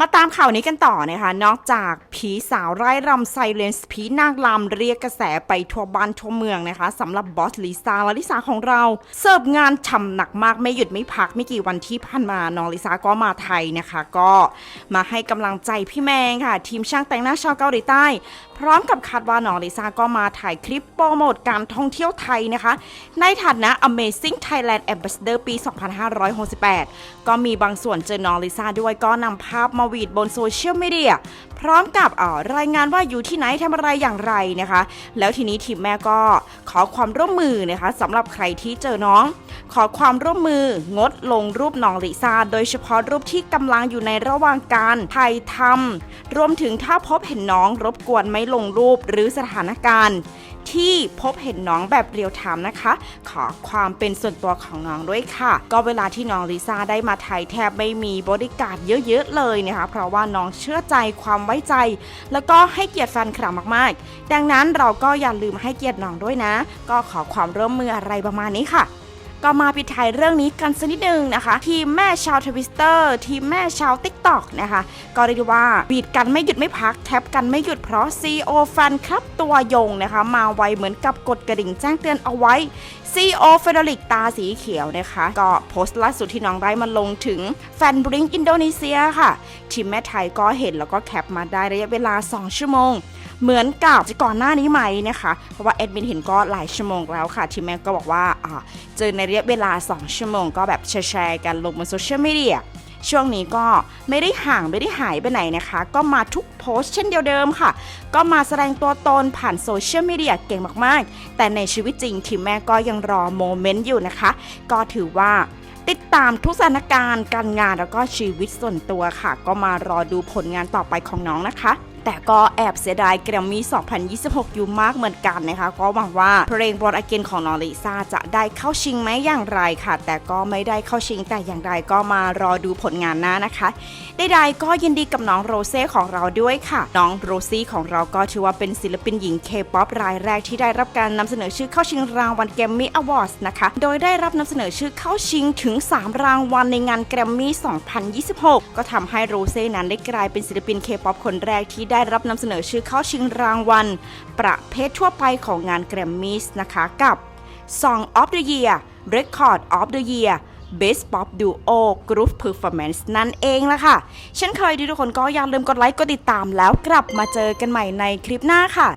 มาตามข่าวนี้กันต่อนะคะ นอกจากผีสาวไร้รำไซเลนส์ผีนางลำเรียกกระแสไปทั่วบ้านทั่วเมืองนะคะสำหรับบอสลิซ่าและลิซ่าของเราเสิร์ฟงานฉ่ำหนักมากไม่หยุดไม่พักไม่กี่วันที่ผ่านมาน้องลิซาก็มาไทยนะคะ ก็มาให้กำลังใจพี่แมงค่ะ ทีมช่างแต่งหน้าชาวเกาหลีใต้ พร้อมกับคาดว่าน้องลิซาก็มาถ่ายคลิปโปรโมทการท่องเที่ยวไทยนะคะ ในฐานะ Amazing Thailand Ambassador ปี 2568 ก็มีบางส่วนเจอน้องลิซ่าด้วยก็นำภาพมาวีดบนโซเชียลมีเดีย ร้อมกับอ่อรายงานว่าอยู่ที่ไหนทำอะไรอย่างไรนะคะ แล้วทีนี้ทีมแม่ก็ขอความร่วมมือนะคะสำหรับใครที่เจอน้อง ขอความร่วมมืองดลงรูปน้องลิซ่าโดยเฉพาะรูปที่กำลังอยู่ในระหว่างการถ่ายทำรวมถึงถ้าพบเห็นน้องรบกวนไม่ลงรูปหรือสถานการณ์ที่พบเห็นน้องแบบเรียวไทม์นะคะ ขอความเป็นส่วนตัวของน้องด้วยค่ะ ก็เวลาที่น้องลิซ่าได้มาไทยแทบไม่มีบริการเยอะๆเลยนะคะ เพราะว่าน้องเชื่อใจความไว้ใจ แล้วก็ให้เกียรติแฟนคลับมากๆ ดังนั้นเราก็อย่าลืมให้เกียรติน้องด้วยนะ ก็ขอความร่วมมืออะไรประมาณนี้ค่ะ ก็มาปิดท้ายเรื่องนี้กันสักนิดนึงนะคะ ทีมแม่ชาวทวิสเตอร์ทีมแม่ชาว t ิ k t o k นะคะก็เรียกว่าบีดกันไม่หยุดไม่พักแท็บกันไม่หยุดเพราะ CEO แฟนคลับตัวยงนะคะ มาไวเหมือนกับกดกระดิ่งแจ้งเตือนเอาไว้ CEO เฟเดริกตาสีเขียวนะคะ ก็โพสต์ล่าสุดที่น้องได้มาลงถึงแฟนบริงอินโดนีเซียค่ะ ทีมแม่ไทยก็เห็นแล้วก็แคปมาได้ระยะเวลา 2 ชั่วโมงเหมือนกับก่อนหน้านี้ไหมนะคะ เพราะว่าแอดมินเห็นก็หลายชั่วโมงแล้วค่ะ ทีมแม่ก็บอกว่าอ่าเจอในระยะเวลา 2 ชั่วโมงก็แบบแชร์กันลงบนโซเชียลมีเดียช่วงนี้ก็ไม่ได้ห่างไม่ได้หายไปไหนนะคะ ก็มาทุกโพสต์เช่นเดียวเดิมค่ะ ก็มาแสดงตัวตนผ่านโซเชียลมีเดียเก่งมากๆ แต่ในชีวิตจริงทีมแม่ก็ยังรอโมเมนต์อยู่นะคะ ก็ถือว่าติดตามทุกสถานการณ์การงานแล้วก็ชีวิตส่วนตัวค่ะ ก็มารอดูผลงานต่อไปของน้องนะคะ แต่ก็แอบเสียดายแกรมมี่ 2026 อยู่มากเหมือนกันนะคะ ก็หวังว่าเพลงบอลอเกนของน้องลิซ่าจะได้เข้าชิงไหมอย่างไรค่ะ แต่ก็ไม่ได้เข้าชิงแต่อย่างไรก็มารอดูผลงานหน้านะคะใดๆก็ยินดีกับน้องโรเซ่ของเราด้วยค่ะ น้องโรซี่ของเราก็ถือว่าเป็นศิลปินหญิงเคป๊อปรายแรกที่ได้รับการนำเสนอชื่อเข้าชิงรางวัลแกรมมี่อวอร์ดนะคะ โดยได้รับนำเสนอชื่อเข้าชิงถึง 3 รางวัลในงานแกรมมี่ 2026 ก็ทำให้โรเซ่นั้นได้กลายเป็นศิลปินเคป๊อปคนแรกที่ได้ได้รับนำเสนอชื่อเข้าชิงรางวัล ประเภททั่วไปของงานแกรมมี่นะคะกับ Song of the Year Record of the Year Best Pop Duo Group Performance นั่นเองละค่ะ เช่นเคยดีทุกคนก็อย่าลืมกดไลค์กดติดตามแล้วกลับมาเจอกันใหม่ในคลิปหน้าค่ะ